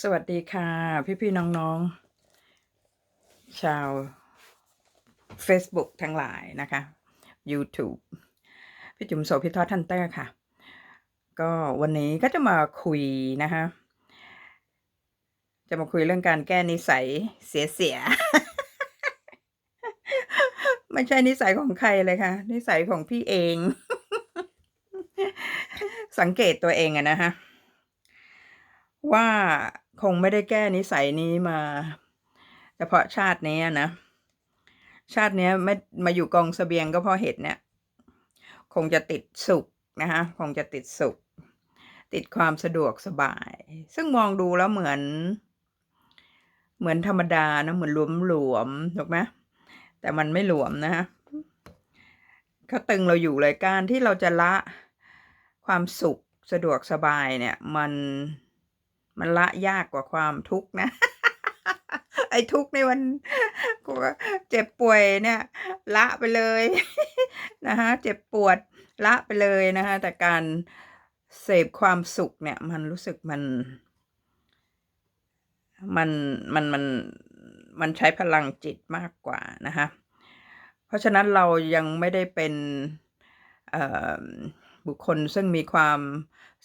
สวัสดีค่ะ พี่ๆน้องๆชาว Facebook ทั้งหลายนะคะ YouTube พี่จุ๋มโสพิทอทันเตอร์ค่ะ ก็วันนี้ก็จะมาคุยนะคะ จะมาคุยเรื่องการแก้นิสัยเสียๆไม่ใช่นิสัยของใครเลยค่ะ นิสัยของพี่เอง สังเกตตัวเองอะนะคะ ว่าคงไม่ได้แก้นิสัยนี้มา เฉพาะชาตินี้นะ ชาตินี้ไม่มาอยู่กองเสบียงก็เพราะเหตุเนี่ย คงจะติดสุขนะคะคงจะติดสุข ติดความสะดวกสบาย ซึ่งมองดูแล้วเหมือน เหมือนธรรมดานะเหมือนหลวมหลวมๆถูกไหมแต่มันไม่หลวมนะฮะเขาตึงเราอยู่เลยการที่เราจะละความสุขสะดวกสบายเนี่ย มัน มันละยากกว่าความทุกข์นะ ไอ้ทุกข์ในมันกลัวเจ็บป่วยเนี่ย ละไปเลยนะคะเจ็บปวดละไปเลยนะคะแต่การเสพความสุขเนี่ย มันรู้สึกมัน มันมันมันมันใช้พลังจิตมากกว่านะคะ เพราะฉะนั้นเรายังไม่ได้เป็น เอ่อ บุคคลซึ่งมีความ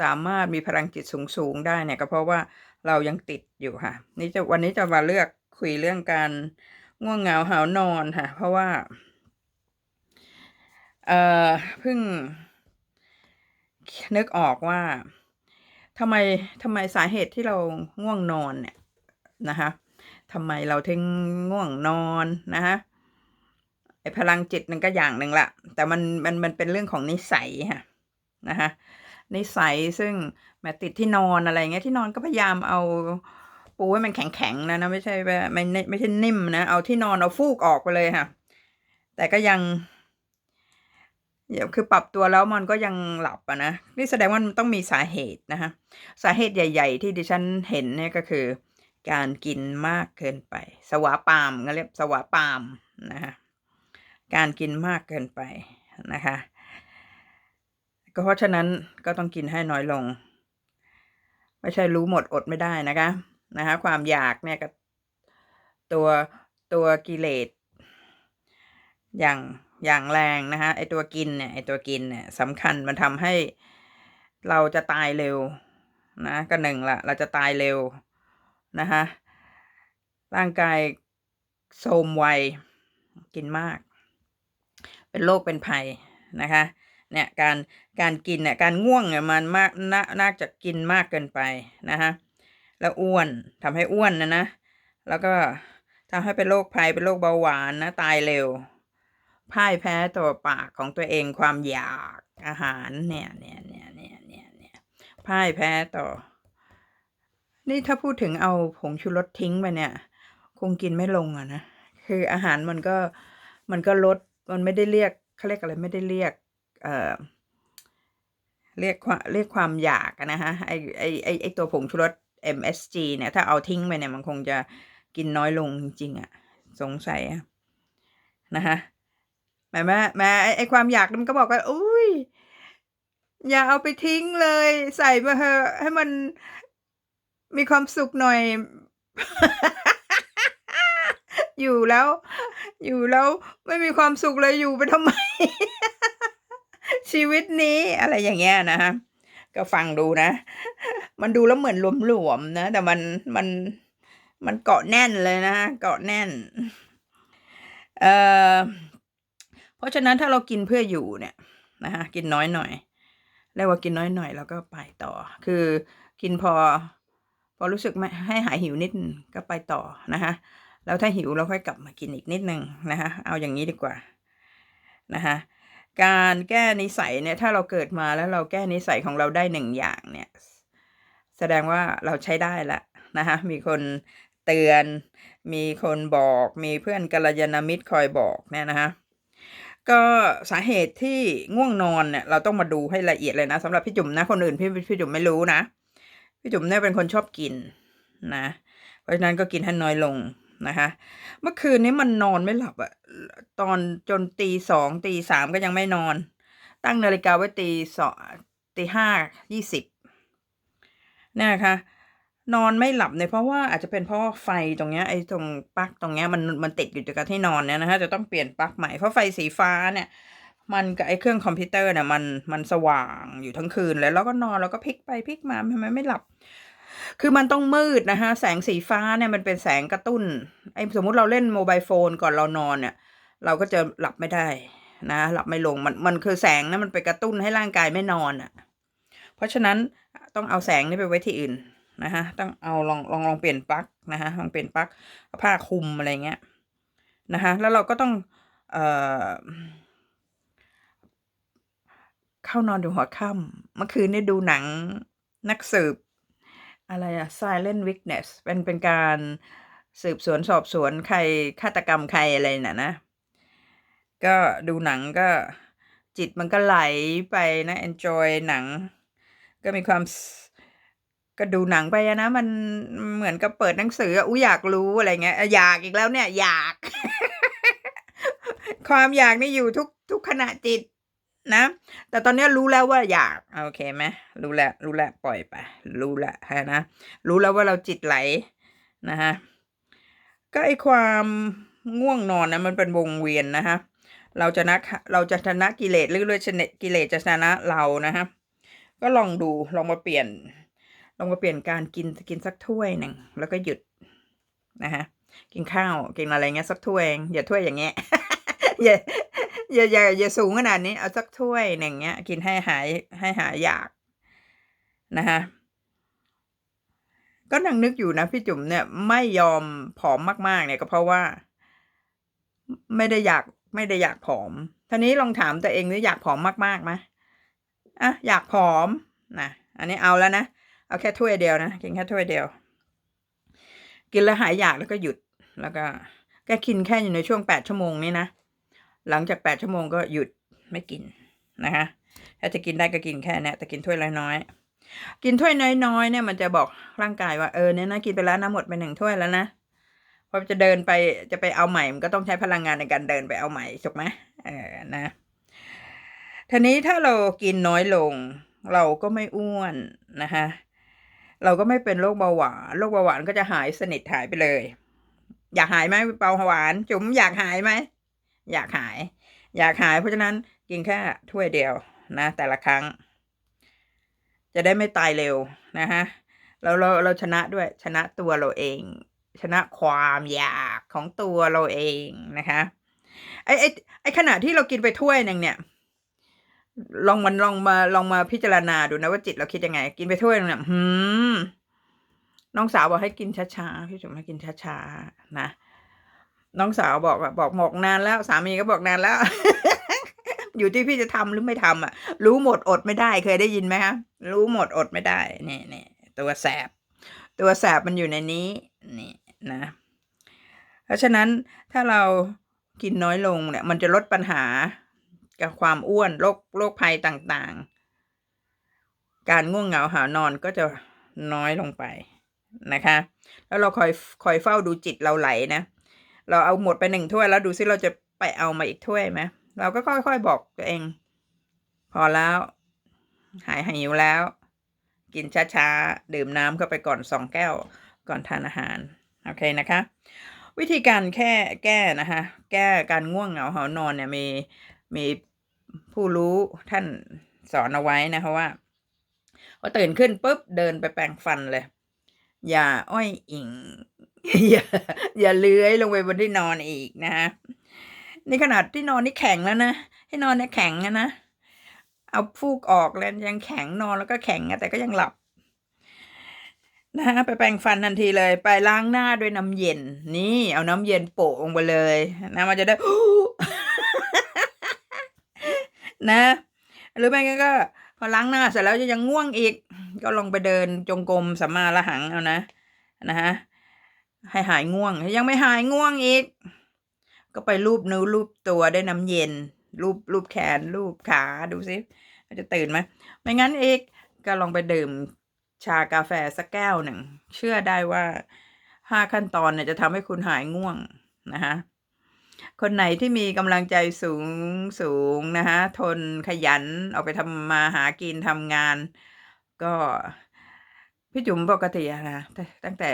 สามารถมีพลังจิตสูงๆได้เนี่ยก็เพราะว่าเรายังติดอยู่ค่ะ นี่จะวันนี้จะมาเลือกคุยเรื่องการง่วงเหงาหาวนอนค่ะ เพราะว่าเอ่อเพิ่งนึกออกว่าทำไมทำไมสาเหตุที่เราง่วงนอนเนี่ยนะคะทำไมเราถึงง่วงนอนนะคะไอพลังจิตนั่นก็อย่างหนึ่งละแต่มันมันมันเป็นเรื่องของนิสัยค่ะ นะคะนิสัยซึ่งแมติดที่นอนอะไรเงี้ยที่นอนก็พยายามเอาปูให้มันแข็งๆนะนะไม่ใช่ไม่ไม่ใช่นิ่มนะเอาที่นอนเอาฟูกออกไปเลยค่ะ แต่ก็ยังเดี๋ยวคือปรับตัวแล้วมันก็ยังหลับอะนะนี่แสดงว่ามันต้องมีสาเหตุนะคะสาเหตุใหญ่ ๆ ที่ดิฉันเห็นเนี่ยก็คือ การกินมากเกินไป สวาปามก็เรียกสวาปามนะคะการกินมากเกินไปนะคะ ก็เพราะฉะนั้นก็ต้องกินให้น้อยลง ไม่ใช่รู้หมดอดไม่ได้นะคะนะคะความอยากเนี่ยกับตัวตัวกิเลสอย่างอย่างแรงนะคะไอตัวกินเนี่ยไอตัวกินเนี่ยสำคัญมันทำให้เราจะตายเร็วนะก็หนึ่งละเราจะตายเร็วนะคะร่างกายโทรมไวกินมาก เป็นโรคเป็นภัยนะคะ เนี่ยการการกินเนี่ยการง่วงเนี่ยมันมากน่าน่าจะกินมากเกินไปนะคะแล้วอ้วนทำให้อ้วนนะนะแล้วก็ทำให้เป็นโรคภัยเป็นโรคเบาหวานนะตายเร็วพ่ายแพ้ตัวปากของตัวเองความอยากอาหารเนี่ยเนี่ยเนี่ยเนี่ยเนี่ยเนี่ยพ่ายแพ้ต่อ นี่ถ้าพูดถึงเอาผงชูรสทิ้งไปเนี่ย คงกินไม่ลงอะนะคืออาหารมันก็มันก็ลดมันไม่ได้เรียกเขาเรียกอะไรไม่ได้เรียก เอ่อเรียกความเรียกความอยากนะฮะไอไอไอไอตัวผงชูรส MSG เนี่ยถ้าเอาทิ้งไปเนี่ยมันคงจะกินน้อยลงจริงๆอะสงสัยอะนะคะแม่แม่แม่ไอไอความอยากมันก็บอกว่าอุ้ยอย่าเอาไปทิ้งเลย ใส่มาเถอะให้มันมีความสุขหน่อย อยู่แล้ว อยู่แล้วไม่มีความสุขเลยอยู่ไปทำไม ชีวิตนี้อะไรอย่างเงี้ยนะฮะก็ฟังดูนะ มันดูแล้วเหมือนหลวมๆนะ แต่มันมันมันเกาะแน่นเลยนะเกาะแน่น เอ่อเพราะฉะนั้นถ้าเรากินเพื่ออยู่เนี่ยนะคะกินน้อยหน่อยเรียกว่ากินน้อยหน่อยแล้วก็ไปต่อ คือกินพอ พอรู้สึกไม่ให้หายหิวนิดก็ไปต่อนะคะแล้วถ้าหิวเราค่อยกลับมากินอีกนิดนึงนะคะเอาอย่างนี้ดีกว่านะคะ การแก้นิสัยเนี่ยถ้าเราเกิดมาแล้วเราแก้นิสัยของเราได้หนึ่งอย่างเนี่ย แสดงว่าเราใช้ได้ละนะคะมีคนเตือน มีคนบอกมีเพื่อนกัลยาณมิตรคอยบอกเนี่ยนะคะก็สาเหตุที่ง่วงนอนเนี่ยเราต้องมาดูให้ละเอียดเลยนะสำหรับพี่จุ๋มนะคนอื่นพี่พี่จุ๋มไม่รู้นะพี่จุ๋มเนี่ยเป็นคนชอบกินนะ เพราะฉะนั้นก็กินให้น้อยลง นะคะ เมื่อคืนนี้มันนอนไม่หลับอะตอนจนตีสองตีสามก็ยังไม่นอน ตั้งนาฬิกาไว้ตีสองตีห้ายี่สิบเนี่ยนะคะนอนไม่หลับเนี่ยเพราะว่าอาจจะเป็นเพราะไฟตรงเนี้ยไอ้ตรงปลั๊กตรงเนี้ยมันมันติดอยู่กับที่นอนเนี่ยนะฮะจะต้องเปลี่ยนปลั๊กใหม่เพราะไฟสีฟ้าเนี่ย มันกับไอ้เครื่องคอมพิวเตอร์เนี่ยมันมันสว่างอยู่ทั้งคืนเลยแล้วก็นอนแล้วก็พลิกไปพลิกมาทำไมไม่หลับ คือมันต้องมืดนะคะแสงสีฟ้าเนี่ยมันเป็นแสงกระตุ้นไอ้สมมุติเราเล่นโมบายโฟนก่อนเรานอนเนี่ย เราก็จะหลับไม่ได้นะหลับไม่ลงมันมันคือแสงนะมันไปกระตุ้นให้ร่างกายไม่นอนอะ เพราะฉะนั้นต้องเอาแสงนี่ไปไว้ที่อื่นนะฮะต้องเอาลองลองลองเปลี่ยนปลั๊กนะฮะลองเปลี่ยนปลั๊กผ้าคลุมอะไรเงี้ยนะคะแล้วเราก็ต้องเอ่อเข้านอนดูหัวค่ำเมื่อคืนนี่ดูหนังนักสืบ อะไรอะ Silent Witness เป็นเป็นการสืบสวนสอบสวนใครฆาตกรรมใครอะไรน่ะนะ ก็ดูหนังก็จิตมันก็ไหลไปนะ enjoy หนัง ก็มีความก็ดูหนังไปนะ มันเหมือนกับเปิดหนังสืออะอุ๊ยอยากรู้อะไรเงี้ยอยากอีกแล้วเนี่ย อยาก ความอยากนี่อยู่ทุกทุกขณะจิต นะ แต่ตอนนี้รู้แล้วว่าอยากโอเคไหมรู้แล้วรู้แล้วปล่อยไป รู้แล้วฮะนะรู้แล้วว่าเราจิตไหลนะฮะก็ไอความง่วงนอนนะมันเป็นวงเวียนนะฮะเราจะนะเราจะชนะกิเลสหรือเรื่อยกิเลสจะชนะเรานะฮะก็ลองดูลองมาเปลี่ยน ลองมาเปลี่ยนการกินกินสักถ้วยหนึ่งแล้วก็หยุดนะฮะกินข้าวกินอะไรเงี้ยสักถ้วยอย่าถ้วยอย่างเงี้ยอย่า อย่าอย่าอย่าสูงขนาดนี้ เอาสักถ้วยหนึ่งเงี้ย กินให้หายให้หายอยากนะฮะก็นังนึกอยู่นะพี่จุ๋มเนี่ยไม่ยอมผอมมากๆ เนี่ยก็เพราะว่า ไม่ได้อยากไม่ได้อยากผอมทีนี้ลองถามตัวเองว่าอยากผอมมากๆไหมอะอยากผอมนะอันนี้เอาแล้วนะเอาแค่ถ้วยเดียวนะกินแค่ถ้วยเดียว กินแล้วหายอยากแล้วก็หยุดแล้วก็แค่กินแค่อยู่ในช่วงแปดชั่วโมงนี้นะ หลังจากแปดชั่วโมงก็หยุดไม่กินนะคะถ้าจะกินได้ก็กินแค่นี้แต่กินถ้วยน้อยๆกินถ้วยน้อยๆเนี่ยมันจะบอกร่างกายว่าเออเนี่ยนะกินไปแล้วนะหมดไปหนึ่งถ้วยแล้วนะพอจะเดินไปจะไปเอาใหม่มันก็ต้องใช้พลังงานในการเดินไปเอาใหม่ถูกไหมเออนะทีนี้ถ้าเรากินน้อยลง เราก็ไม่อ้วนนะคะเราก็ไม่เป็นโรคเบาหวานโรคเบาหวานก็จะหายสนิทหายไปเลย อยากหายไหมเบาหวาน จุ๋มอยากหายไหม อยากหาย อยากหายเพราะฉะนั้นกินแค่ถ้วยเดียวนะ แต่ละครั้ง จะได้ไม่ตายเร็วนะฮะเราเราเราชนะด้วยชนะตัวเราเอง ชนะความอยากของตัวเราเองนะคะไอ้ไอ้ไอ้ขณะที่เรากินไปถ้วยหนึ่งเนี่ย ลองมันลองมาลองมาพิจารณาดูนะว่าจิตเราคิดยังไง กินไปถ้วยหนึงเนี่ยหืมน้องสาวบอกให้กินช้าๆพี่จุ๋มให้กินช้าๆนะ น้องสาวบอกว่าบอกบอกนานแล้ว สามีก็บอกนานแล้ว อยู่ที่พี่จะทำหรือไม่ทำอะ รู้หมดอดไม่ได้เคยได้ยินไหมคะรู้หมดอดไม่ได้นี่นี่ตัวแสบ ตัวแสบมันอยู่ในนี้นี่นะ เพราะฉะนั้นถ้าเรากินน้อยลงเนี่ย มันจะลดปัญหากับความอ้วนโรคโรคภัยต่างๆ การง่วงเหงาหานอนก็จะน้อยลงไปนะคะ แล้วเราคอยคอยเฝ้าดูจิตเราไหลนะ เราเอาหมดไปหนึ่งถ้วยแล้วดูซิเราจะไปเอามาอีกถ้วยไหมเราก็ค่อยๆบอกตัวเอง พอแล้ว หายหิวแล้ว กินช้าๆ ดื่มน้ำเข้าไปก่อนสองแก้วก่อนทานอาหาร โอเคนะคะ วิธีการแค่แก้นะคะ แก้การง่วงเหงาหานอนเนี่ยมีมีผู้รู้ท่านสอนเอาไว้นะคะว่าพอตื่นขึ้นปุ๊บเดินไปแปรงฟันเลย อย่าอ้อยอิง อย่าอย่าเลื้อยลงไปบนที่นอนอีกนะฮะนี่ขนาดที่นอนนี่แข็งแล้วนะที่นอนเนี่ยแข็งนะเอาฟูกออกแล้วยังแข็งนอนแล้วก็แข็งแต่ก็ยังหลับนะฮะไปแปรงฟันทันทีเลย ไปล้างหน้าด้วยน้ำเย็น นี่ เอาน้ำเย็นโปะลงไปเลยนะมันจะได้นะ หรือไม่งั้นก็ พอล้างหน้าเสร็จแล้วจะยังง่วงอีก ก็ลองไปเดินจงกรมสัมมาละหังเอานะนะฮะ ให้หายง่วง ยังไม่หายง่วงอีก ก็ไปรูปนิ้วรูปตัวได้วยน้ำเย็น รูปรูปแขน รูปขาดูซิจะตื่นไหมไม่งั้นเอกก็ลองไปดื่มชากาแฟสักแก้วหนึ่ง เชื่อได้ว่าห้าขั้นตอนเนี่ยจะทำให้คุณหายง่วงนะคะคนไหนที่มีกำลังใจสูงสูงนะคะทนขยันออกไปทำมาหากินทำงาน ก็ พี่จุ๋มปกติอะนะตั้งแต่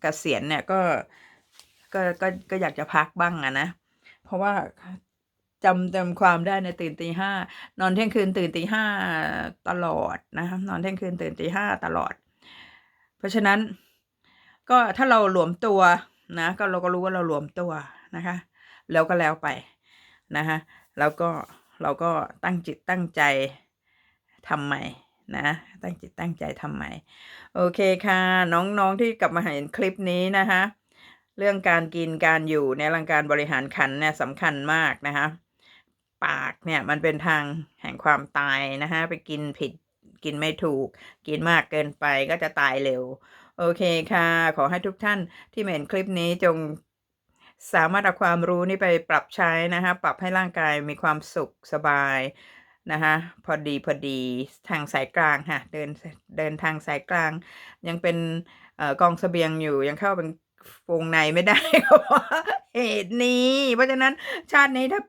เกษียณเนี่ยก็ก็ก็ก็อยากจะพักบ้างอะนะ เพราะว่าจำจำความได้ในตื่นตีห้านอนเที่ยงคืนตื่นตีห้าตลอดนะคะนอนเที่ยงคืนตื่นตีห้าตลอด เพราะฉะนั้นก็ถ้าเราหลวมตัวนะ ก็เราก็รู้ว่าเราหลวมตัวนะคะ แล้วก็แล้วไปนะคะแล้วก็เราก็ตั้งจิตตั้งใจทำใหม่ นะตั้งจิตตั้งใจทำใหม่ โอเคค่ะ น้องๆที่กลับมาเห็นคลิปนี้นะคะ เรื่องการกินการอยู่ในร่างการบริหารขันเนี่ยสำคัญมากนะคะ ปากเนี่ยมันเป็นทางแห่งความตายนะคะไปกินผิดกินไม่ถูก กินมากเกินไปก็จะตายเร็ว โอเคค่ะ ขอให้ทุกท่านที่เห็นคลิปนี้จงสามารถเอาความรู้นี้ไปปรับใช้นะคะ ปรับให้ร่างกายมีความสุขสบาย นะคะพอดีพอดีทางสายกลางค่ะเดินเดินทางสายกลาง ยังเป็นอกองเสบียงอยู่ยังเข้าเป็นวงในไม่ได้เพราะเหตุนี้ เพราะฉะนั้นชาตินี้ถ้า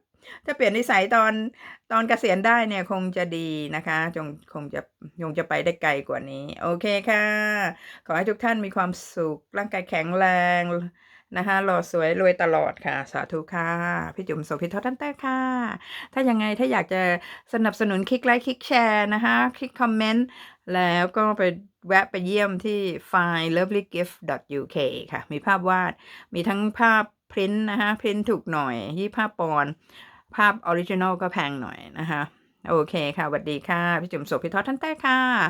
ถ้าเปลี่ยนนิสัยตอนตอนเกษียณได้เนี่ยคงจะดีนะคะจงคงจะคงจะไปได้ไกลกว่านี้ โอเคค่ะ ขอให้ทุกท่านมีความสุขร่างกายแข็งแรง นะคะหล่อสวยรวยตลอดค่ะ สาธุค่ะ พี่จุ๋มโสภิททันเตอร์ค่ะ ถ้ายังไงถ้าอยากจะสนับสนุนคลิกไลค์คลิกแชร์นะคะ คลิกคอมเมนต์ แล้วก็ไปแวะไปเยี่ยมที่ไฟล์ lovelygift.uk ค่ะ มีภาพวาด มีทั้งภาพพริ้นนะคะพริ้นถูกหน่อยยี่ภาพปอนด์ภาพออริจินอลก็แพงหน่อยนะคะ โอเคค่ะสวัสดีค่ะ พี่จุ๋มโสภิททันเตอร์ค่ะ